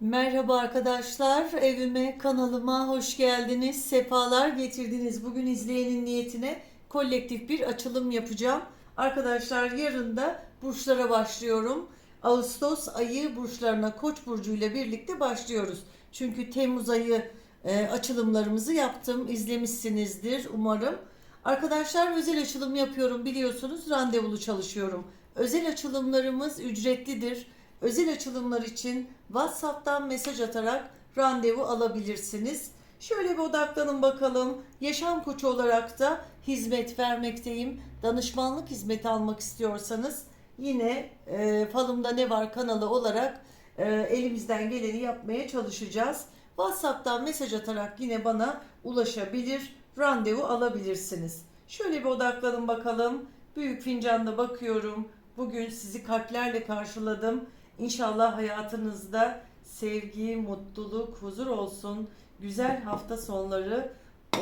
Merhaba arkadaşlar, evime, kanalıma hoş geldiniz, sefalar getirdiniz. Bugün izleyenin niyetine kolektif bir açılım yapacağım. Arkadaşlar yarın da burçlara başlıyorum. Ağustos ayı burçlarına Koç burcu ile birlikte başlıyoruz. Çünkü Temmuz ayı e, açılımlarımızı yaptım, izlemişsinizdir umarım. Arkadaşlar özel açılım yapıyorum biliyorsunuz, randevulu çalışıyorum. Özel açılımlarımız ücretlidir. Özel açılımlar için WhatsApp'tan mesaj atarak randevu alabilirsiniz. Şöyle bir odaklanın bakalım. Yaşam koçu olarak da hizmet vermekteyim. Danışmanlık hizmeti almak istiyorsanız yine e, Falımda Ne Var kanalı olarak e, elimizden geleni yapmaya çalışacağız. WhatsApp'tan mesaj atarak yine bana ulaşabilir, randevu alabilirsiniz. Şöyle bir odaklanın bakalım. Büyük fincanda bakıyorum. Bugün sizi kalplerle karşıladım. İnşallah hayatınızda sevgi, mutluluk, huzur olsun. Güzel hafta sonları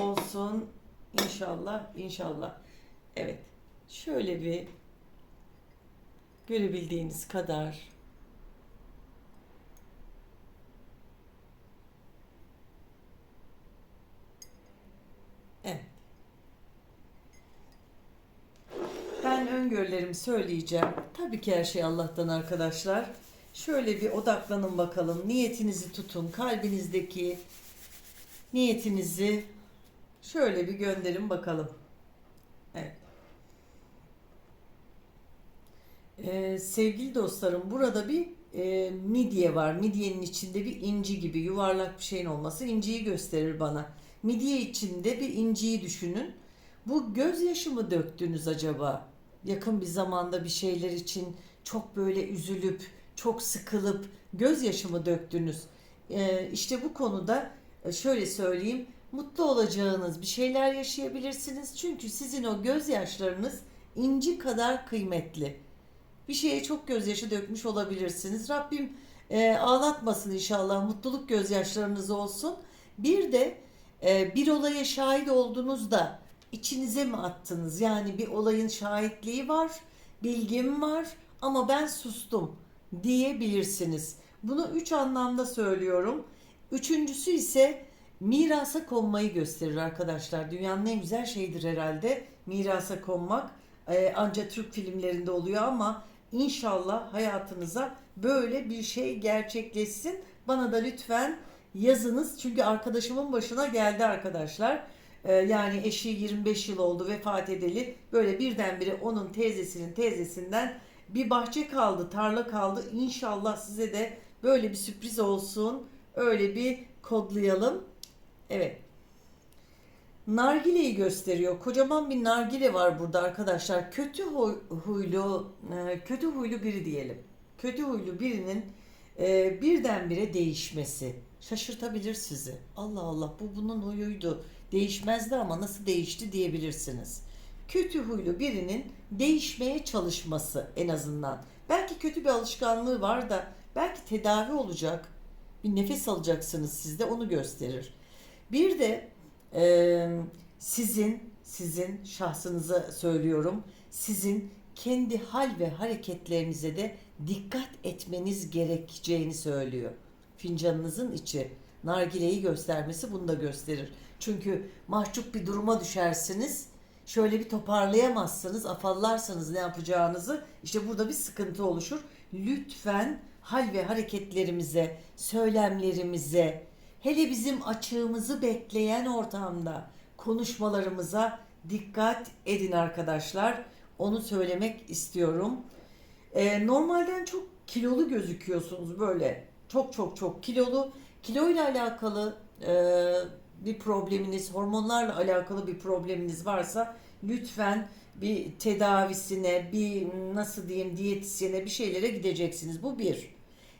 olsun. İnşallah, inşallah. Evet. Şöyle bir görebildiğiniz kadar Evet. Ben öngörülerimi söyleyeceğim. Tabii ki her şey Allah'tan arkadaşlar. Şöyle bir odaklanın bakalım. Niyetinizi tutun. Kalbinizdeki niyetinizi şöyle bir gönderin bakalım. Evet. Ee, sevgili dostlarım burada bir e, midye var. Midyenin içinde bir inci gibi yuvarlak bir şeyin olması inciyi gösterir bana. Midye içinde bir inciyi düşünün. Bu gözyaşı mı döktünüz acaba? Yakın bir zamanda bir şeyler için çok böyle üzülüp, çok sıkılıp gözyaşı mı döktünüz? Ee, işte bu konuda e, şöyle söyleyeyim. Mutlu olacağınız bir şeyler yaşayabilirsiniz. Çünkü sizin o gözyaşlarınız inci kadar kıymetli. Bir şeye çok gözyaşı dökmüş olabilirsiniz. Rabbim e, ağlatmasın inşallah. Mutluluk gözyaşlarınız olsun. Bir de e, bir olaya şahit olduğunuzda içinize mi attınız? Yani bir olayın şahitliği var, bilgim var ama ben sustum diyebilirsiniz. Bunu üç anlamda söylüyorum. Üçüncüsü ise mirasa konmayı gösterir arkadaşlar. Dünyanın en güzel şeyidir herhalde mirasa konmak. Ee, ancak Türk filmlerinde oluyor ama inşallah hayatınıza böyle bir şey gerçekleşsin. Bana da lütfen yazınız. Çünkü arkadaşımın başına geldi arkadaşlar. Ee, yani eşi 25 yıl oldu vefat edeli. Böyle birdenbire onun teyzesinin teyzesinden bir bahçe kaldı, tarla kaldı. İnşallah size de böyle bir sürpriz olsun. Öyle bir kodlayalım. Evet. Nargileyi gösteriyor. Kocaman bir nargile var burada arkadaşlar. Kötü huy- huylu, e, kötü huylu biri diyelim. Kötü huylu birinin e, birdenbire değişmesi şaşırtabilir sizi. Allah Allah bu bunun huyuydu. Değişmezdi ama nasıl değişti diyebilirsiniz. Kötü huylu birinin değişmeye çalışması en azından. Belki kötü bir alışkanlığı var da belki tedavi olacak. Bir nefes alacaksınız siz de onu gösterir. Bir de e, sizin sizin şahsınıza söylüyorum. Sizin kendi hal ve hareketlerinize de dikkat etmeniz gerekeceğini söylüyor. Fincanınızın içi nargileyi göstermesi bunu da gösterir. Çünkü mahcup bir duruma düşersiniz. Şöyle bir toparlayamazsınız, afallarsanız ne yapacağınızı işte burada bir sıkıntı oluşur. Lütfen hal ve hareketlerimize, söylemlerimize, hele bizim açığımızı bekleyen ortamda konuşmalarımıza dikkat edin arkadaşlar. Onu söylemek istiyorum. Ee, normalden çok kilolu gözüküyorsunuz böyle. Çok çok çok kilolu. Kiloyla alakalı e, bir probleminiz, hormonlarla alakalı bir probleminiz varsa lütfen bir tedavisine, bir nasıl diyeyim diyetisyene bir şeylere gideceksiniz. Bu bir.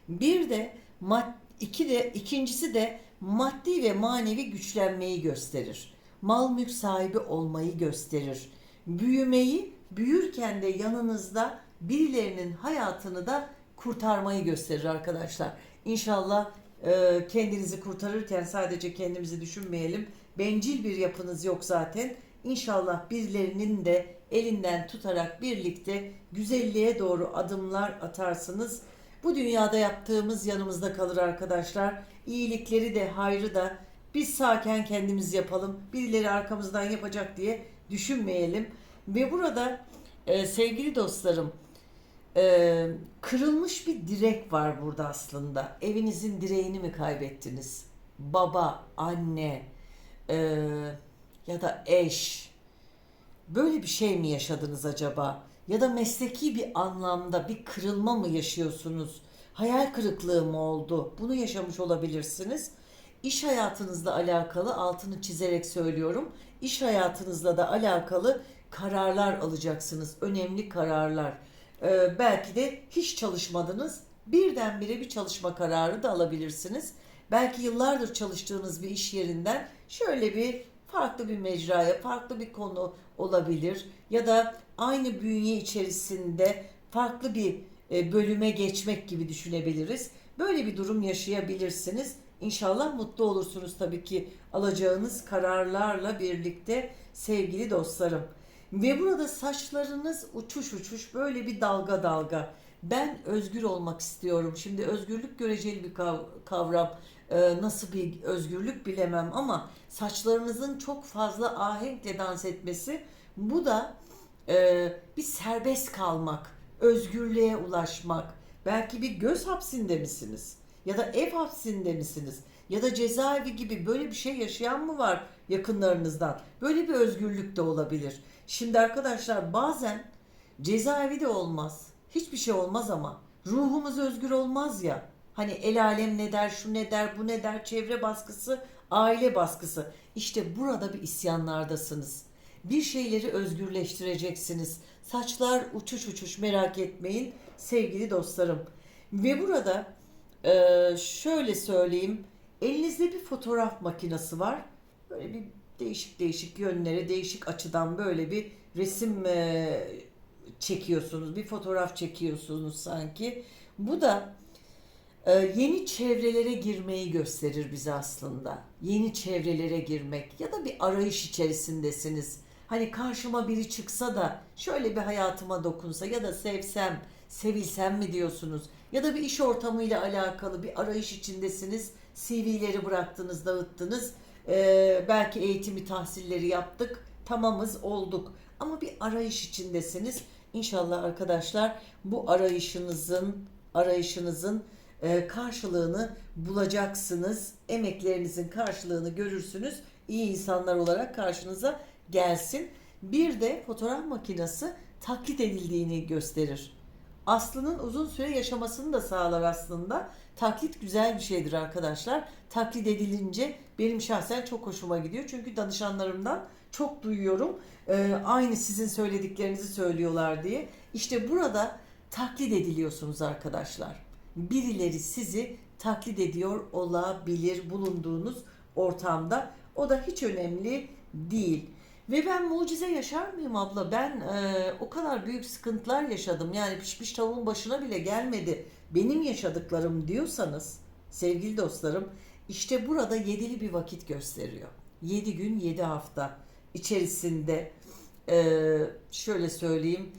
Bir de mad iki de ikincisi de maddi ve manevi güçlenmeyi gösterir. Mal mülk sahibi olmayı gösterir. Büyümeyi, büyürken de yanınızda birilerinin hayatını da kurtarmayı gösterir arkadaşlar. İnşallah e, kendinizi kurtarırken sadece kendimizi düşünmeyelim. Bencil bir yapınız yok zaten. İnşallah birilerinin de elinden tutarak birlikte güzelliğe doğru adımlar atarsınız. Bu dünyada yaptığımız yanımızda kalır arkadaşlar. İyilikleri de hayrı da biz sağken kendimiz yapalım. Birileri arkamızdan yapacak diye düşünmeyelim. Ve burada e, sevgili dostlarım e, kırılmış bir direk var burada aslında. Evinizin direğini mi kaybettiniz? Baba, anne e, ya da eş böyle bir şey mi yaşadınız acaba? Ya da mesleki bir anlamda bir kırılma mı yaşıyorsunuz? Hayal kırıklığı mı oldu? Bunu yaşamış olabilirsiniz. İş hayatınızla alakalı altını çizerek söylüyorum. İş hayatınızla da alakalı kararlar alacaksınız. Önemli kararlar. Ee, belki de hiç çalışmadınız. Birdenbire bir çalışma kararı da alabilirsiniz. Belki yıllardır çalıştığınız bir iş yerinden şöyle bir farklı bir mecraya, farklı bir konu olabilir ya da aynı bünye içerisinde farklı bir e, bölüme geçmek gibi düşünebiliriz. Böyle bir durum yaşayabilirsiniz. İnşallah mutlu olursunuz tabii ki alacağınız kararlarla birlikte sevgili dostlarım. Ve burada saçlarınız uçuş uçuş böyle bir dalga dalga. Ben özgür olmak istiyorum. Şimdi özgürlük göreceli bir kav- kavram. Ee, nasıl bir özgürlük bilemem ama saçlarınızın çok fazla ahenkle dans etmesi bu da e, bir serbest kalmak, özgürlüğe ulaşmak. Belki bir göz hapsinde misiniz? Ya da ev hapsinde misiniz? Ya da cezaevi gibi böyle bir şey yaşayan mı var yakınlarınızdan? Böyle bir özgürlük de olabilir. Şimdi arkadaşlar bazen cezaevi de olmaz. Hiçbir şey olmaz ama ruhumuz özgür olmaz ya. Hani el alem ne der, şu ne der, bu ne der, çevre baskısı, aile baskısı. İşte burada bir isyanlardasınız. Bir şeyleri özgürleştireceksiniz. Saçlar uçuş uçuş merak etmeyin sevgili dostlarım. Ve burada şöyle söyleyeyim. Elinizde bir fotoğraf makinesi var. Böyle bir değişik değişik yönlere, değişik açıdan böyle bir resim e, çekiyorsunuz. Bir fotoğraf çekiyorsunuz sanki. Bu da e, yeni çevrelere girmeyi gösterir bize aslında. Yeni çevrelere girmek ya da bir arayış içerisindesiniz. Hani karşıma biri çıksa da şöyle bir hayatıma dokunsa ya da sevsem, sevilsem mi diyorsunuz? Ya da bir iş ortamıyla alakalı bir arayış içindesiniz. CV'leri bıraktınız, dağıttınız. Ee, belki eğitimi, tahsilleri yaptık. Tamamız, olduk. Ama bir arayış içindesiniz. İnşallah arkadaşlar bu arayışınızın arayışınızın e, karşılığını bulacaksınız. Emeklerinizin karşılığını görürsünüz. İyi insanlar olarak karşınıza gelsin. Bir de fotoğraf makinesi taklit edildiğini gösterir. Aslının uzun süre yaşamasını da sağlar aslında. Taklit güzel bir şeydir arkadaşlar. Taklit edilince benim şahsen çok hoşuma gidiyor. Çünkü danışanlarımdan çok duyuyorum. Ee, aynı sizin söylediklerinizi söylüyorlar diye. İşte burada taklit ediliyorsunuz arkadaşlar. Birileri sizi taklit ediyor olabilir bulunduğunuz ortamda. O da hiç önemli değil. Ve ben mucize yaşar mıyım abla? Ben e, o kadar büyük sıkıntılar yaşadım. Yani pişmiş tavuğun başına bile gelmedi. Benim yaşadıklarım diyorsanız sevgili dostlarım işte burada yedili bir vakit gösteriyor. Yedi gün yedi hafta içerisinde e, şöyle söyleyeyim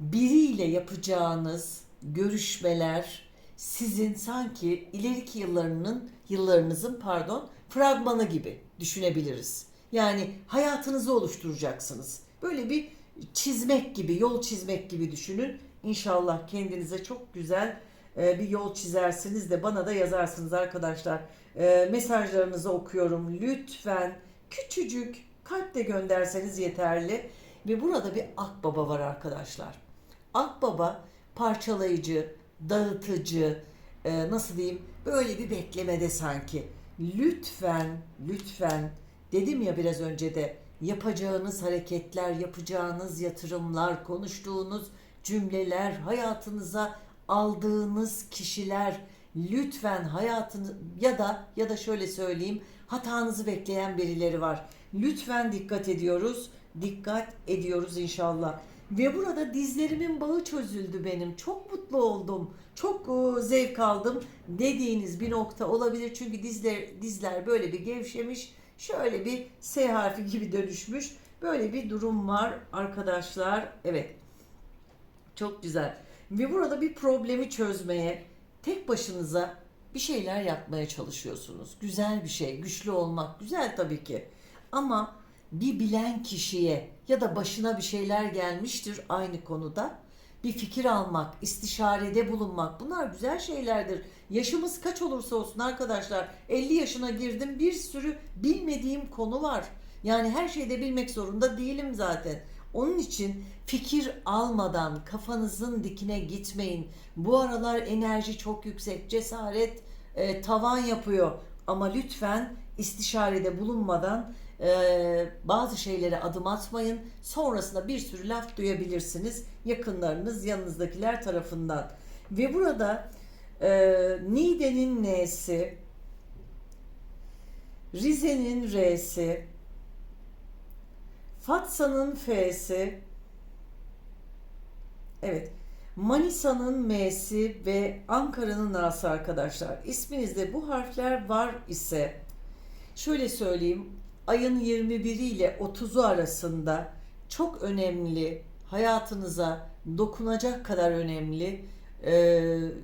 biriyle yapacağınız görüşmeler sizin sanki ileriki yıllarının yıllarınızın pardon fragmanı gibi düşünebiliriz. Yani hayatınızı oluşturacaksınız. Böyle bir çizmek gibi, yol çizmek gibi düşünün. İnşallah kendinize çok güzel e, bir yol çizersiniz de bana da yazarsınız arkadaşlar. E, mesajlarınızı okuyorum. Lütfen küçücük kalp de gönderseniz yeterli. Ve burada bir akbaba var arkadaşlar. Akbaba parçalayıcı, dağıtıcı, e, nasıl diyeyim böyle bir beklemede sanki. Lütfen, lütfen dedim ya biraz önce de yapacağınız hareketler, yapacağınız yatırımlar, konuştuğunuz cümleler, hayatınıza aldığınız kişiler lütfen hayatını ya da ya da şöyle söyleyeyim hatanızı bekleyen birileri var. Lütfen dikkat ediyoruz. Dikkat ediyoruz inşallah. Ve burada dizlerimin bağı çözüldü benim. Çok mutlu oldum. Çok e, zevk aldım dediğiniz bir nokta olabilir. Çünkü dizler dizler böyle bir gevşemiş. Şöyle bir S harfi gibi dönüşmüş. Böyle bir durum var arkadaşlar. Evet. Çok güzel. Ve burada bir problemi çözmeye, tek başınıza bir şeyler yapmaya çalışıyorsunuz. Güzel bir şey, güçlü olmak güzel tabii ki. Ama bir bilen kişiye ya da başına bir şeyler gelmiştir aynı konuda. Bir fikir almak, istişarede bulunmak bunlar güzel şeylerdir. Yaşımız kaç olursa olsun arkadaşlar 50 yaşına girdim bir sürü bilmediğim konu var. Yani her şeyde bilmek zorunda değilim zaten. Onun için fikir almadan kafanızın dikine gitmeyin. Bu aralar enerji çok yüksek, cesaret e, tavan yapıyor. Ama lütfen istişarede bulunmadan e, bazı şeylere adım atmayın. Sonrasında bir sürü laf duyabilirsiniz yakınlarınız, yanınızdakiler tarafından. Ve burada e, Niğde'nin N'si, Rize'nin R'si, Fatsa'nın F'si, evet, Manisa'nın M'si ve Ankara'nın A'sı arkadaşlar. İsminizde bu harfler var ise şöyle söyleyeyim ayın 21 ile 30'u arasında çok önemli hayatınıza dokunacak kadar önemli e,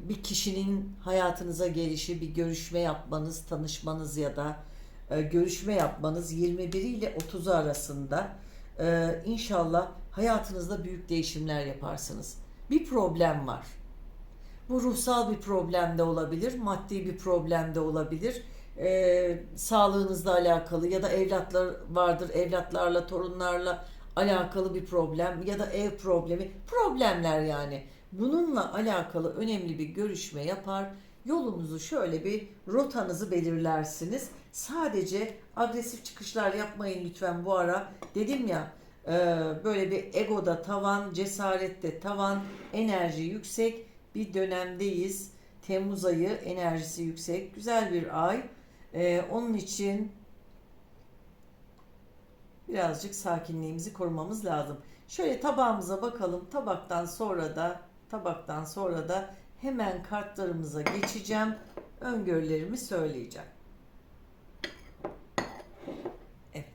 bir kişinin hayatınıza gelişi, bir görüşme yapmanız, tanışmanız ya da e, görüşme yapmanız 21 ile 30'u arasında e, inşallah hayatınızda büyük değişimler yaparsınız. Bir problem var. Bu ruhsal bir problem de olabilir, maddi bir problem de olabilir. Ee, sağlığınızla alakalı ya da evlatlar vardır, evlatlarla, torunlarla alakalı bir problem ya da ev problemi, problemler yani. Bununla alakalı önemli bir görüşme yapar. Yolunuzu şöyle bir rotanızı belirlersiniz. Sadece agresif çıkışlar yapmayın lütfen bu ara. Dedim ya e, böyle bir egoda tavan, cesarette tavan, enerji yüksek bir dönemdeyiz. Temmuz ayı enerjisi yüksek. Güzel bir ay. Ee, onun için birazcık sakinliğimizi korumamız lazım. Şöyle tabağımıza bakalım. Tabaktan sonra da tabaktan sonra da hemen kartlarımıza geçeceğim. Öngörülerimi söyleyeceğim. Evet.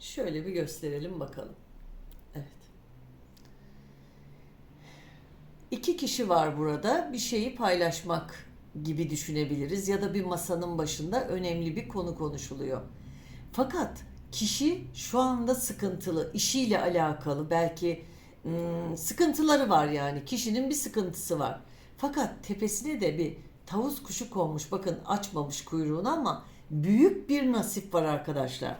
Şöyle bir gösterelim bakalım. Evet. İki kişi var burada. Bir şeyi paylaşmak gibi düşünebiliriz ya da bir masanın başında önemli bir konu konuşuluyor. Fakat kişi şu anda sıkıntılı, işiyle alakalı belki ım, sıkıntıları var yani. Kişinin bir sıkıntısı var. Fakat tepesine de bir tavus kuşu konmuş. Bakın açmamış kuyruğunu ama büyük bir nasip var arkadaşlar.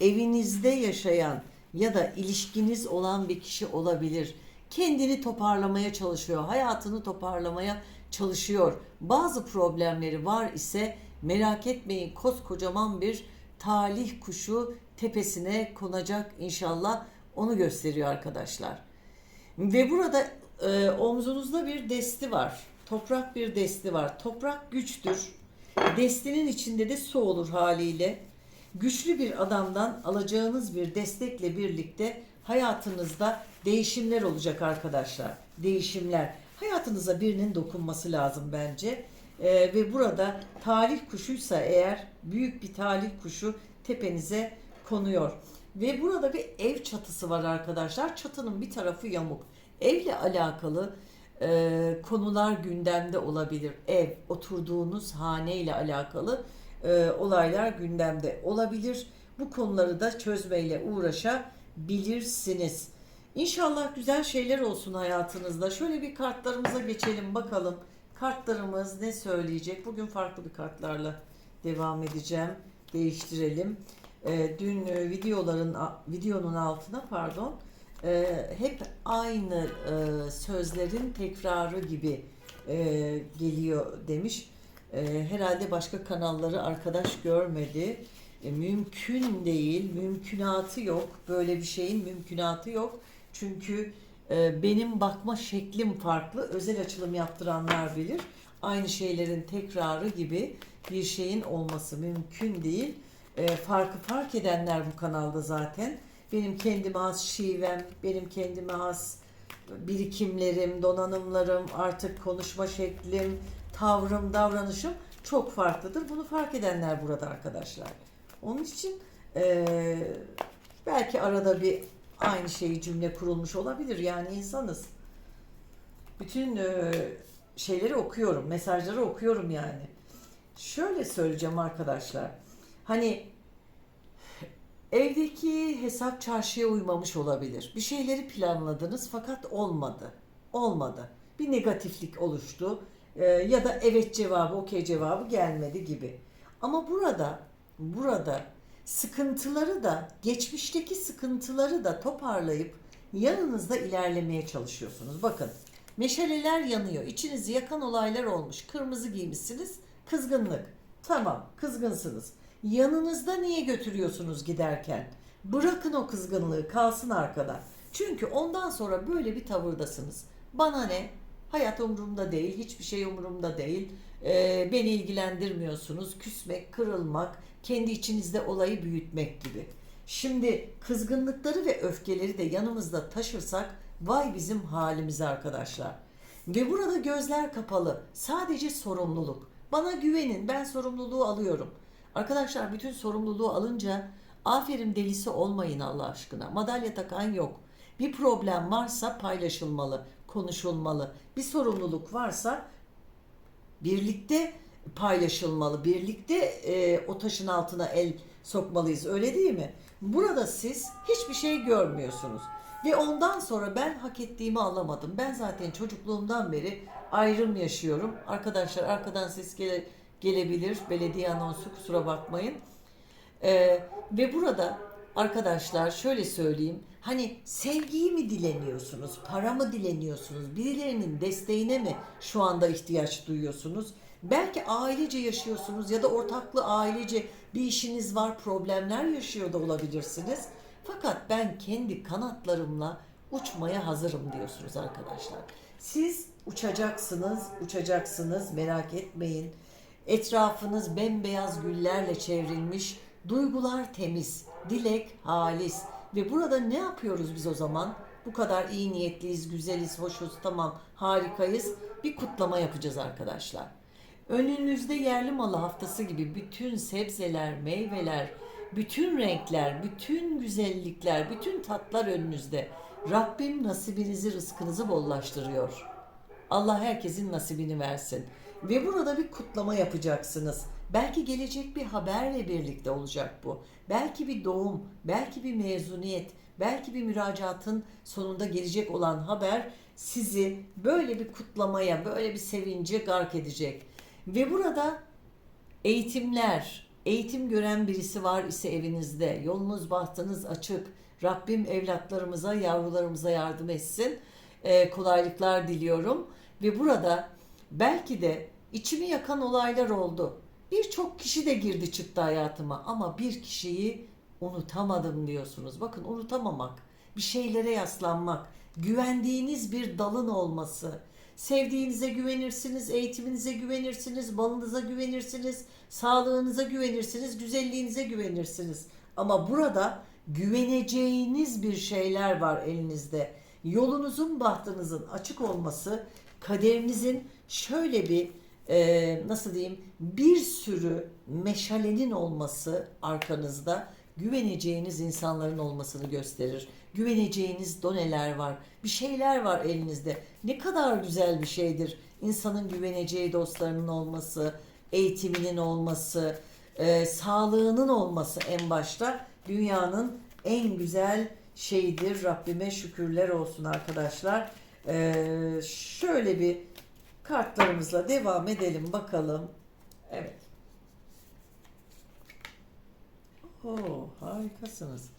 Evinizde yaşayan ya da ilişkiniz olan bir kişi olabilir. Kendini toparlamaya çalışıyor, hayatını toparlamaya çalışıyor. Bazı problemleri var ise merak etmeyin koskocaman bir talih kuşu tepesine konacak inşallah onu gösteriyor arkadaşlar. Ve burada e, omzunuzda bir desti var. Toprak bir desti var. Toprak güçtür. Destinin içinde de su olur haliyle. Güçlü bir adamdan alacağınız bir destekle birlikte hayatınızda değişimler olacak arkadaşlar. Değişimler. Hayatınıza birinin dokunması lazım bence. Ee, ve burada talih kuşuysa eğer büyük bir talih kuşu tepenize konuyor. Ve burada bir ev çatısı var arkadaşlar. Çatının bir tarafı yamuk. Evle alakalı e, konular gündemde olabilir. Ev, oturduğunuz hane ile alakalı e, olaylar gündemde olabilir. Bu konuları da çözmeyle uğraşabilirsiniz. İnşallah güzel şeyler olsun hayatınızda. Şöyle bir kartlarımıza geçelim bakalım. Kartlarımız ne söyleyecek? Bugün farklı bir kartlarla devam edeceğim. Değiştirelim. Ee, dün e, videoların videonun altına pardon e, hep aynı e, sözlerin tekrarı gibi e, geliyor demiş. E, herhalde başka kanalları arkadaş görmedi. E, mümkün değil, mümkünatı yok. Böyle bir şeyin mümkünatı yok. Çünkü e, benim bakma şeklim farklı. Özel açılım yaptıranlar bilir. Aynı şeylerin tekrarı gibi bir şeyin olması mümkün değil. E, farkı fark edenler bu kanalda zaten. Benim kendime has şivem, benim kendime has birikimlerim, donanımlarım, artık konuşma şeklim, tavrım, davranışım çok farklıdır. Bunu fark edenler burada arkadaşlar. Onun için e, belki arada bir aynı şeyi cümle kurulmuş olabilir. Yani insanız. Bütün e, şeyleri okuyorum, mesajları okuyorum yani. Şöyle söyleyeceğim arkadaşlar. Hani evdeki hesap çarşıya uymamış olabilir. Bir şeyleri planladınız fakat olmadı. Olmadı. Bir negatiflik oluştu. Ee, ya da evet cevabı, okey cevabı gelmedi gibi. Ama burada burada sıkıntıları da geçmişteki sıkıntıları da toparlayıp yanınızda ilerlemeye çalışıyorsunuz. Bakın meşaleler yanıyor. İçinizi yakan olaylar olmuş. Kırmızı giymişsiniz. Kızgınlık. Tamam kızgınsınız. Yanınızda niye götürüyorsunuz giderken? Bırakın o kızgınlığı kalsın arkada. Çünkü ondan sonra böyle bir tavırdasınız. Bana ne? Hayat umurumda değil, hiçbir şey umurumda değil. Ee, beni ilgilendirmiyorsunuz. Küsmek, kırılmak, kendi içinizde olayı büyütmek gibi. Şimdi kızgınlıkları ve öfkeleri de yanımızda taşırsak vay bizim halimize arkadaşlar. Ve burada gözler kapalı. Sadece sorumluluk. Bana güvenin. Ben sorumluluğu alıyorum. Arkadaşlar bütün sorumluluğu alınca aferin delisi olmayın Allah aşkına. Madalya takan yok. Bir problem varsa paylaşılmalı, konuşulmalı. Bir sorumluluk varsa birlikte paylaşılmalı. Birlikte e, o taşın altına el sokmalıyız. Öyle değil mi? Burada siz hiçbir şey görmüyorsunuz. Ve ondan sonra ben hak ettiğimi alamadım. Ben zaten çocukluğumdan beri ayrım yaşıyorum. Arkadaşlar arkadan ses gele, gelebilir. Belediye anonsu kusura bakmayın. Ee, ve burada arkadaşlar şöyle söyleyeyim. Hani sevgiyi mi dileniyorsunuz? Para mı dileniyorsunuz? Birilerinin desteğine mi şu anda ihtiyaç duyuyorsunuz? Belki ailece yaşıyorsunuz ya da ortaklı ailece bir işiniz var, problemler yaşıyor da olabilirsiniz. Fakat ben kendi kanatlarımla uçmaya hazırım diyorsunuz arkadaşlar. Siz uçacaksınız, uçacaksınız merak etmeyin. Etrafınız bembeyaz güllerle çevrilmiş, duygular temiz, dilek halis. Ve burada ne yapıyoruz biz o zaman? Bu kadar iyi niyetliyiz, güzeliz, hoşuz, tamam, harikayız. Bir kutlama yapacağız arkadaşlar. Önünüzde yerli malı haftası gibi bütün sebzeler, meyveler, bütün renkler, bütün güzellikler, bütün tatlar önünüzde. Rabbim nasibinizi, rızkınızı bollaştırıyor. Allah herkesin nasibini versin. Ve burada bir kutlama yapacaksınız. Belki gelecek bir haberle birlikte olacak bu. Belki bir doğum, belki bir mezuniyet, belki bir müracaatın sonunda gelecek olan haber sizi böyle bir kutlamaya, böyle bir sevince gark edecek. Ve burada eğitimler, eğitim gören birisi var ise evinizde, yolunuz bahtınız açık. Rabbim evlatlarımıza, yavrularımıza yardım etsin. Ee, kolaylıklar diliyorum. Ve burada belki de içimi yakan olaylar oldu. Birçok kişi de girdi çıktı hayatıma ama bir kişiyi unutamadım diyorsunuz. Bakın unutamamak, bir şeylere yaslanmak, güvendiğiniz bir dalın olması, Sevdiğinize güvenirsiniz, eğitiminize güvenirsiniz, balınıza güvenirsiniz, sağlığınıza güvenirsiniz, güzelliğinize güvenirsiniz. Ama burada güveneceğiniz bir şeyler var elinizde. Yolunuzun, bahtınızın açık olması, kaderinizin şöyle bir e, nasıl diyeyim bir sürü meşalenin olması arkanızda güveneceğiniz insanların olmasını gösterir. Güveneceğiniz doneler var. Bir şeyler var elinizde. Ne kadar güzel bir şeydir. İnsanın güveneceği dostlarının olması, eğitiminin olması, e, sağlığının olması en başta dünyanın en güzel şeyidir. Rabbime şükürler olsun arkadaşlar. E, şöyle bir kartlarımızla devam edelim bakalım. Evet. Oo, harikasınız.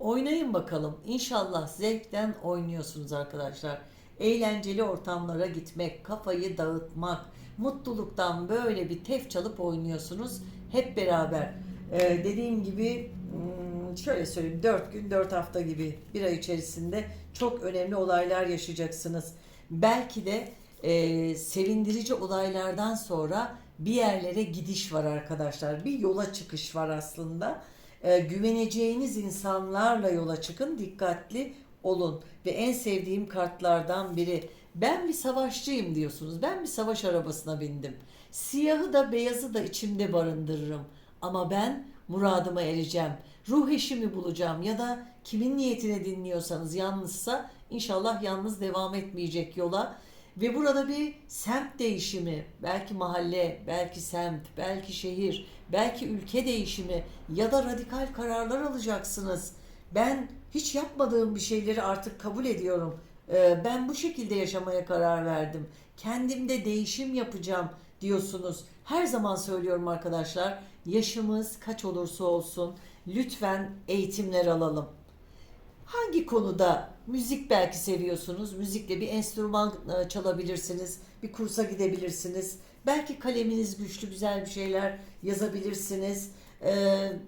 Oynayın bakalım. İnşallah zevkten oynuyorsunuz arkadaşlar. Eğlenceli ortamlara gitmek, kafayı dağıtmak, mutluluktan böyle bir tef çalıp oynuyorsunuz hep beraber. Ee, dediğim gibi hmm, şöyle söyleyeyim 4 gün 4 hafta gibi bir ay içerisinde çok önemli olaylar yaşayacaksınız. Belki de e, sevindirici olaylardan sonra bir yerlere gidiş var arkadaşlar. Bir yola çıkış var aslında e, güveneceğiniz insanlarla yola çıkın. Dikkatli olun. Ve en sevdiğim kartlardan biri ben bir savaşçıyım diyorsunuz. Ben bir savaş arabasına bindim. Siyahı da beyazı da içimde barındırırım. Ama ben muradıma ereceğim. Ruh eşimi bulacağım ya da kimin niyetine dinliyorsanız yalnızsa inşallah yalnız devam etmeyecek yola Ve burada bir semt değişimi, belki mahalle, belki semt, belki şehir, belki ülke değişimi ya da radikal kararlar alacaksınız. Ben hiç yapmadığım bir şeyleri artık kabul ediyorum. Ee, Ben bu şekilde yaşamaya karar verdim. Kendimde değişim yapacağım diyorsunuz. Her zaman söylüyorum arkadaşlar. Yaşımız kaç olursa olsun lütfen eğitimler alalım. Hangi konuda müzik belki seviyorsunuz? Müzikle bir enstrüman e, çalabilirsiniz. Bir kursa gidebilirsiniz. Belki kaleminiz güçlü güzel bir şeyler yazabilirsiniz. Ee,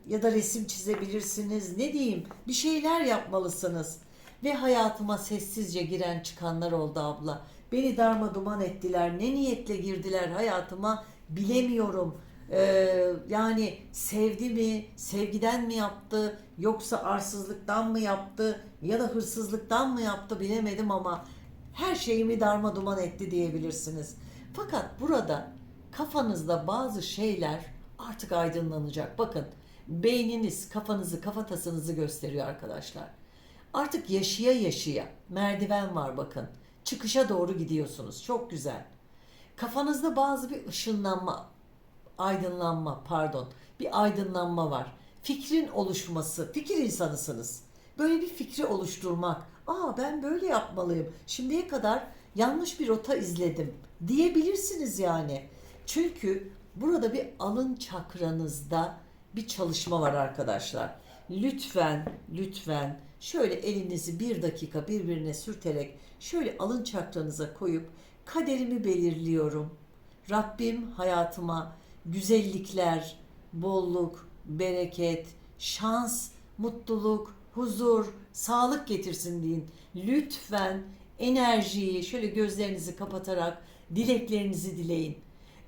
ya da resim çizebilirsiniz. Ne diyeyim? Bir şeyler yapmalısınız. Ve hayatıma sessizce giren çıkanlar oldu abla. Beni darma duman ettiler. Ne niyetle girdiler hayatıma bilemiyorum. Ee, yani sevdi mi, sevgiden mi yaptı, yoksa arsızlıktan mı yaptı ya da hırsızlıktan mı yaptı bilemedim ama her şeyimi darma duman etti diyebilirsiniz. Fakat burada kafanızda bazı şeyler artık aydınlanacak. Bakın beyniniz kafanızı, kafatasınızı gösteriyor arkadaşlar. Artık yaşaya yaşaya merdiven var bakın. Çıkışa doğru gidiyorsunuz. Çok güzel. Kafanızda bazı bir ışınlanma, aydınlanma pardon bir aydınlanma var. Fikrin oluşması, fikir insanısınız. Böyle bir fikri oluşturmak. Aa ben böyle yapmalıyım. Şimdiye kadar yanlış bir rota izledim diyebilirsiniz yani. Çünkü burada bir alın çakranızda bir çalışma var arkadaşlar. Lütfen, lütfen şöyle elinizi bir dakika birbirine sürterek şöyle alın çakranıza koyup kaderimi belirliyorum. Rabbim hayatıma güzellikler, bolluk, bereket, şans, mutluluk, huzur, sağlık getirsin deyin. Lütfen enerjiyi şöyle gözlerinizi kapatarak dileklerinizi dileyin.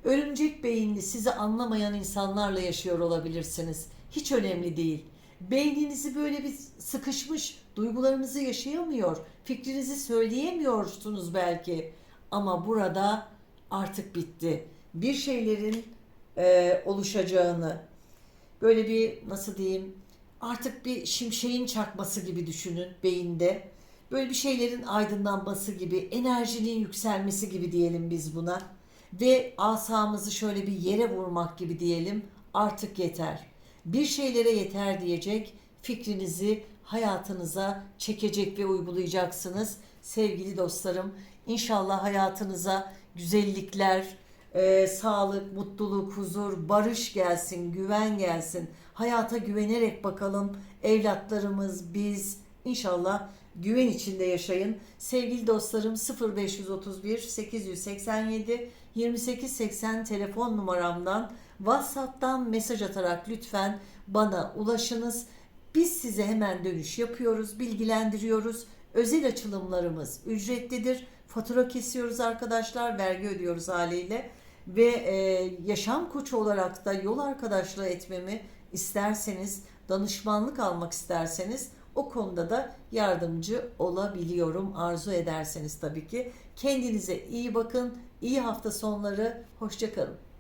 Örümcek beyinli sizi anlamayan insanlarla yaşıyor olabilirsiniz. Hiç önemli değil. Beyninizi böyle bir sıkışmış, duygularınızı yaşayamıyor, fikrinizi söyleyemiyorsunuz belki. Ama burada artık bitti. Bir şeylerin e, oluşacağını, böyle bir nasıl diyeyim, artık bir şimşeğin çakması gibi düşünün beyinde. Böyle bir şeylerin aydınlanması gibi, enerjinin yükselmesi gibi diyelim biz buna. Ve asamızı şöyle bir yere vurmak gibi diyelim. Artık yeter. Bir şeylere yeter diyecek fikrinizi hayatınıza çekecek ve uygulayacaksınız. Sevgili dostlarım, inşallah hayatınıza güzellikler, e, sağlık, mutluluk, huzur, barış gelsin, güven gelsin. Hayata güvenerek bakalım evlatlarımız, biz inşallah güven içinde yaşayın. Sevgili dostlarım 0531 887 2880 telefon numaramdan WhatsApp'tan mesaj atarak lütfen bana ulaşınız. Biz size hemen dönüş yapıyoruz, bilgilendiriyoruz. Özel açılımlarımız ücretlidir. Fatura kesiyoruz arkadaşlar, vergi ödüyoruz haliyle. Ve e, yaşam koçu olarak da yol arkadaşlığı etmemi isterseniz, danışmanlık almak isterseniz o konuda da yardımcı olabiliyorum. Arzu ederseniz tabii ki. Kendinize iyi bakın. İyi hafta sonları. Hoşçakalın.